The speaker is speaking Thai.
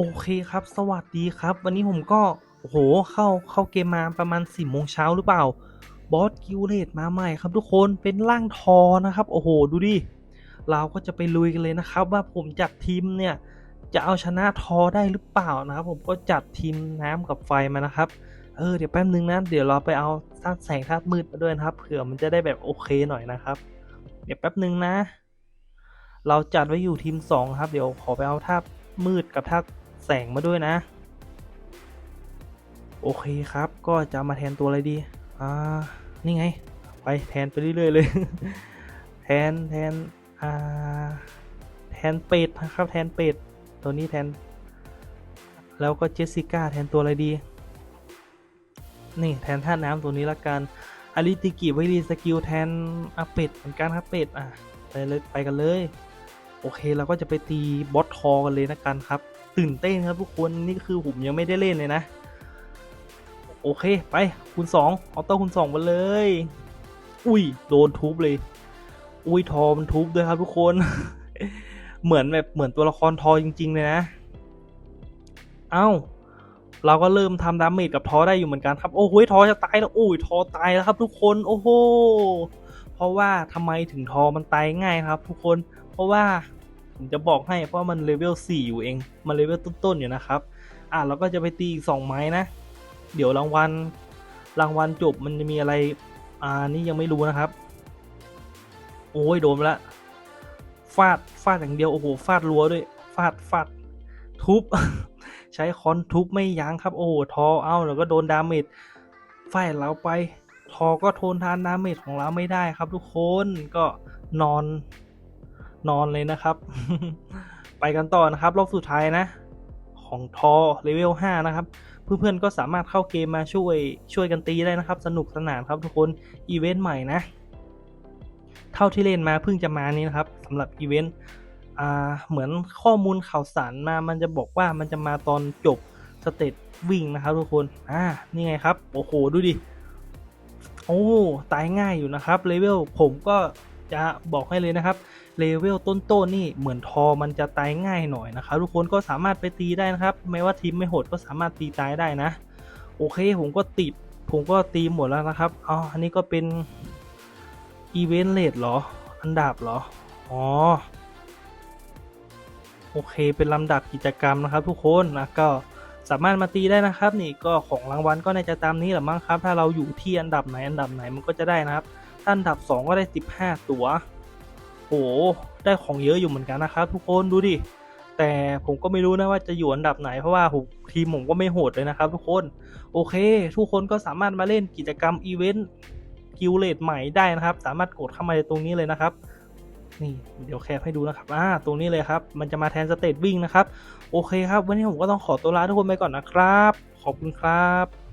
โอเคครับ สวัสดีครับ วันนี้ผมก็ โอ้โห เข้าเข้าเกมมาประมาณ4โมงเช้าหรือเปล่า บอสกิลเลตมาใหม่ครับทุกคน เป็นร่างทอนะครับ โอ้โห ดูดิ เราก็จะไปลุยกันเลยนะครับ ว่าผมจัดทีมเนี่ย จะเอาชนะทอได้หรือเปล่านะครับ ผมก็จัดทีมน้ำกับไฟมานะครับ เออ เดี๋ยวแป๊บนึงนะ เดี๋ยวเราไปเอาธาตุแสงธาตุมืดมาด้วยนะครับ เผื่อมันจะได้แบบโอเคหน่อยนะครับ เดี๋ยวแป๊บนึงนะ เราจัดไว้อยู่ทีมสองครับ เดี๋ยวขอไปเอาธาตุมืดกับธาตุ แสงมาด้วยนะ โอเคครับ ก็จะมาแทนตัวอะไรดี อ่า นี่ไง ไปแทนไปเรื่อยๆเลย แทนแทน อ่า แทนเป็ดนะครับ แทนเป็ด ตัวนี้แทน แล้วก็เจสสิก้าแทนตัวอะไรดี นี่แทนท่าน้ำตัวนี้ละกันอาริติกิไวรีสกิลแทนอาเป็ดเหมือนกันครับเป็ดอะไปเลยไปกันเลย โอเคเราก็จะไปตีบอสทอกันเลยนะกันครับ ตื่นเต้นครับทุกคนนี่คือผมยังไม่ได้เล่นเลยนะ โอเคไปคูณสองออโต้คูณสองมาเลย อุ้ยโดนทุบเลย อุ้ยทอมันทุบด้วยครับทุกคน เหมือนแบบเหมือนตัวละครทอจริง ๆ เลยนะ เอ้า เราก็เริ่มทำดาเมจกับทอได้อยู่เหมือนกันครับ โอ้โหทอจะตายแล้วโอ้ยทอตายแล้วครับ ทุกคนโอ้โหเพราะว่าทำไมถึงทอมันตายง่ายครับ ทุกคน เพราะว่า ผมจะบอกให้เพราะมันเลเวล4อยู่เอง มันเลเวลต้นๆอยู่นะครับ อะเราก็จะไปตีอีกสองไม้นะ เดี๋ยวรางวัลรางวัลจบมันจะมีอะไร อ่านี่ยังไม่รู้นะครับ โอ้ยโดนละฟาดฟาดอย่างเดียวโอ้โหฟาดรัวด้วยฟาดฟาดทุบ ใช้คอนทุบไม่ยั้งครับ โอ้โหทอเอาแล้วก็โดนดาเมจไฟเราไป ทอก็ทนทานดาเมจของเราไม่ได้ครับทุกคนก็นอน นอนเลยนะครับ ไปกันต่อนะครับ รอบสุดท้ายนะ ของทอเลเวล5นะครับ เพื่อนๆก็สามารถเข้าเกมมาช่วยช่วยกันตีได้นะครับ สนุกสนานครับทุกคนอีเวนต์ใหม่นะ เท่าที่เล่นมาเพิ่งจะมานี้นะครับสำหรับอีเวนต์อ่าเหมือนข้อมูลข่าวสารมา มันจะบอกว่ามันจะมาตอนจบสเตจวิ่งนะครับทุกคน อ่า นี่ไงครับ โอ้โห ดูดิ โอ้ ตายง่ายอยู่นะครับ เลเวลผมก็ จะบอกให้เลยนะครับเลเวลต้นๆนี่เหมือนทอมันจะตายง่ายหน่อยนะครับทุกคนก็สามารถไปตีได้นะครับไม่ว่าทีมไม่โหดก็สามารถตีตายได้นะ โอเคผมก็ติดผมก็ตีหมดแล้วนะครับอ๋ออันนี้ก็เป็นอีเวนต์เลดเหรอ อันดับเหรอ อ๋อ โอเค เป็นลำดับกิจกรรมนะครับ ทุกคนนะก็สามารถมาตีได้นะครับ นี่ก็ของรางวัลก็น่าจะตามนี้แหละมั้งครับ ถ้าเราอยู่ที่อันดับไหนอันดับไหนมันก็จะได้นะครับ อันดับ 2 ก็ได้ 15 ตัวโอ้ได้ของเยอะอยู่เหมือนกันนะครับ ทุกคนดูดิ แต่ผมก็ไม่รู้นะว่าจะอยู่อันดับไหนเพราะว่าทีมผมก็ไม่โหดเลยนะครับทุกคน โอเค ทุกคนก็สามารถมาเล่นกิจกรรมอีเวนต์กิลเลตใหม่ได้นะครับ สามารถกดเข้ามาในตรงนี้เลยนะครับนี่เดี๋ยวแคปให้ดูนะครับ อ่า ตรงนี้เลยครับ มันจะมาแทนสเตตวิ่งนะครับ โอเคครับ วันนี้ผมก็ต้องขอตัวลาทุกคนไปก่อนนะครับ ขอบคุณครับ